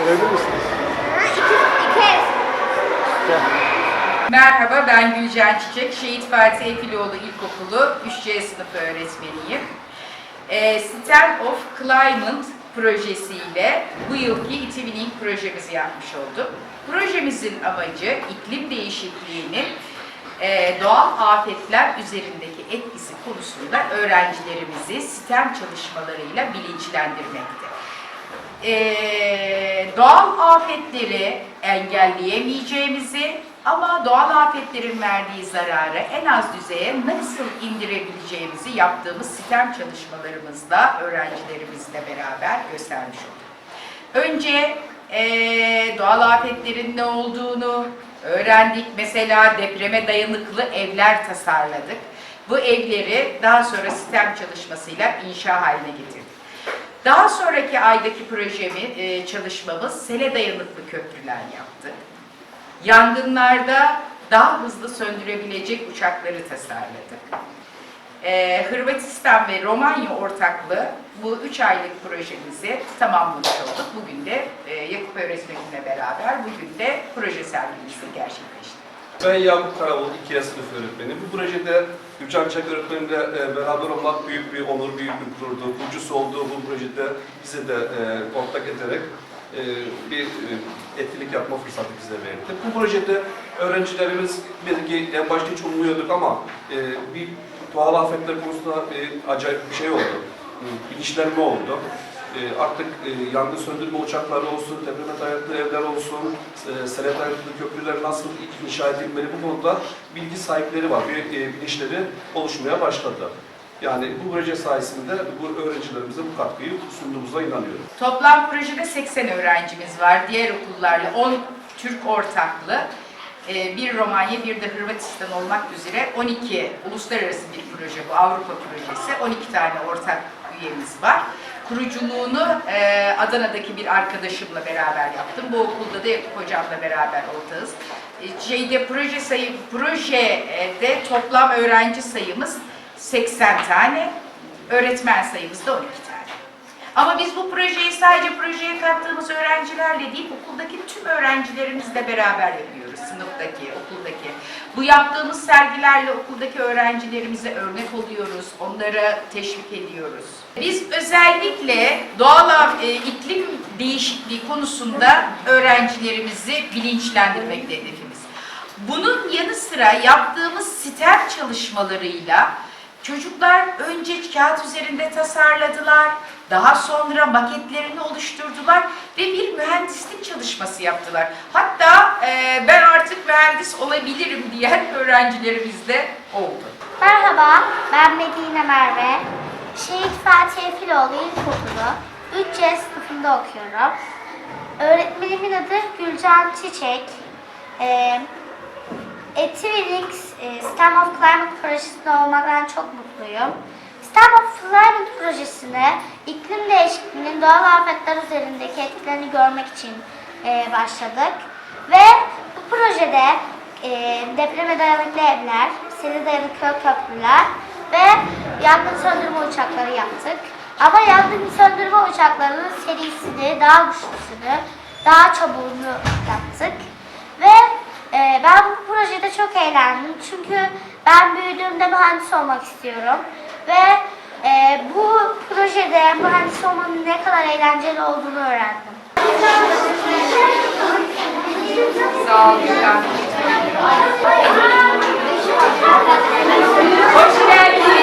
Evli misiniz? Merhaba ben Gülcan Çiçek. Şehit Fatih Efiloğlu İlkokulu 3C sınıfı öğretmeniyim. Ee, Stem of Climate projesiyle bu yılki e-twinning projemizi yapmış olduk. Projemizin amacı iklim değişikliğinin e, doğal afetler üzerindeki etkisi konusunda öğrencilerimizi STEM çalışmalarıyla bilinçlendirmektir. Ee, doğal afetleri engelleyemeyeceğimizi ama doğal afetlerin verdiği zararı en az düzeye nasıl indirebileceğimizi yaptığımız sistem çalışmalarımızda öğrencilerimizle beraber göstermiş olduk. Önce eee, doğal afetlerin ne olduğunu öğrendik. Mesela depreme dayanıklı evler tasarladık. Bu evleri daha sonra sistem çalışmasıyla inşa haline getirdik. Daha sonraki aydaki projemi, e, çalışmamız sele dayanıklı köprüler yaptık. Yangınlarda daha hızlı söndürebilecek uçakları tasarladık. Ee, Hırvatistan ve Romanya ortaklığı bu üç aylık projemizi tamamlamış olduk. Bugün de e, Yakup öğretmenimle beraber bugün de proje sergimizi gerçekleştirdik. Ben Yakup Karavul, 2 sınıf öğretmenim. Bu projede Gülcan Çak öğretmenimle e, beraber olmak büyük bir onur, büyük bir gururdu. Kurucusu olduğu bu projede bize de e, kontak ederek e, bir e, etkinlik yapma fırsatı bize verdi. Bu projede öğrencilerimiz belki en başta hiç umuyorduk ama e, bir doğal afetler konusunda acayip bir şey oldu. Bilinçlenme oldu. E, artık e, yangın söndürme uçakları olsun, depreme dayanıklı evler olsun, e, sele dayanıklı köprüler nasıl inşa edilmeli bu konuda bilgi sahipleri var, bir e, bilinçleri oluşmaya başladı. Yani bu proje sayesinde bu öğrencilerimize bu katkıyı sunduğumuza inanıyorum. Toplam projede 80 öğrencimiz var. Diğer okullarla 10 Türk ortaklı, e, bir Romanya, bir de Hırvatistan olmak üzere 12 uluslararası bir proje bu Avrupa projesi. 12 tane ortak üyemiz var. Kuruculuğunu e, Adana'daki bir arkadaşımla beraber yaptım. Bu okulda da Yakup hocamla beraber ortağız. E, şeyde proje sayı projede toplam öğrenci sayımız 80 tane, öğretmen sayımız da 12 tane. Ama biz bu projeyi sadece projeye kattığımız öğrencilerle değil, okuldaki tüm öğrencilerimizle beraber yapıyoruz. Sınıftaki, okuldaki. Bu yaptığımız sergilerle okuldaki öğrencilerimize örnek oluyoruz, onlara teşvik ediyoruz. Biz özellikle doğal e, iklim değişikliği konusunda öğrencilerimizi bilinçlendirmekte hedefimiz. Bunun yanı sıra yaptığımız STEM çalışmalarıyla çocuklar önce kağıt üzerinde tasarladılar, daha sonra maketlerini oluşturdular ve bir mühendislik çalışması yaptılar. Hatta e, ben artık mühendis olabilirim diyen öğrencilerimiz de oldu. Merhaba, ben Medine Merve. Şehit Fatih Efiloğlu İlkokulu 3C sınıfında okuyorum. Öğretmenimin adı Gülcan Çiçek. Ee, Etivirix e, STEM of Climate projesinde olmaktan çok mutluyum. Of Climate projesine iklim değişikliğinin doğal afetler üzerindeki etkilerini görmek için e, başladık. Ve bu projede e, depreme dayanıklı evler, seli dayanıklı köprüler ve yangın söndürme uçakları yaptık. Ama yangın söndürme uçaklarının serisini, daha güçlüsünü, daha çabuğunu yaptık. Ve e, ben bu projede çok eğlendim. Çünkü ben büyüdüğümde mühendis olmak istiyorum. Ve e, bu projede mühendis olmanın ne kadar eğlenceli olduğunu öğrendim. Sağ olun. Hoş geldiniz.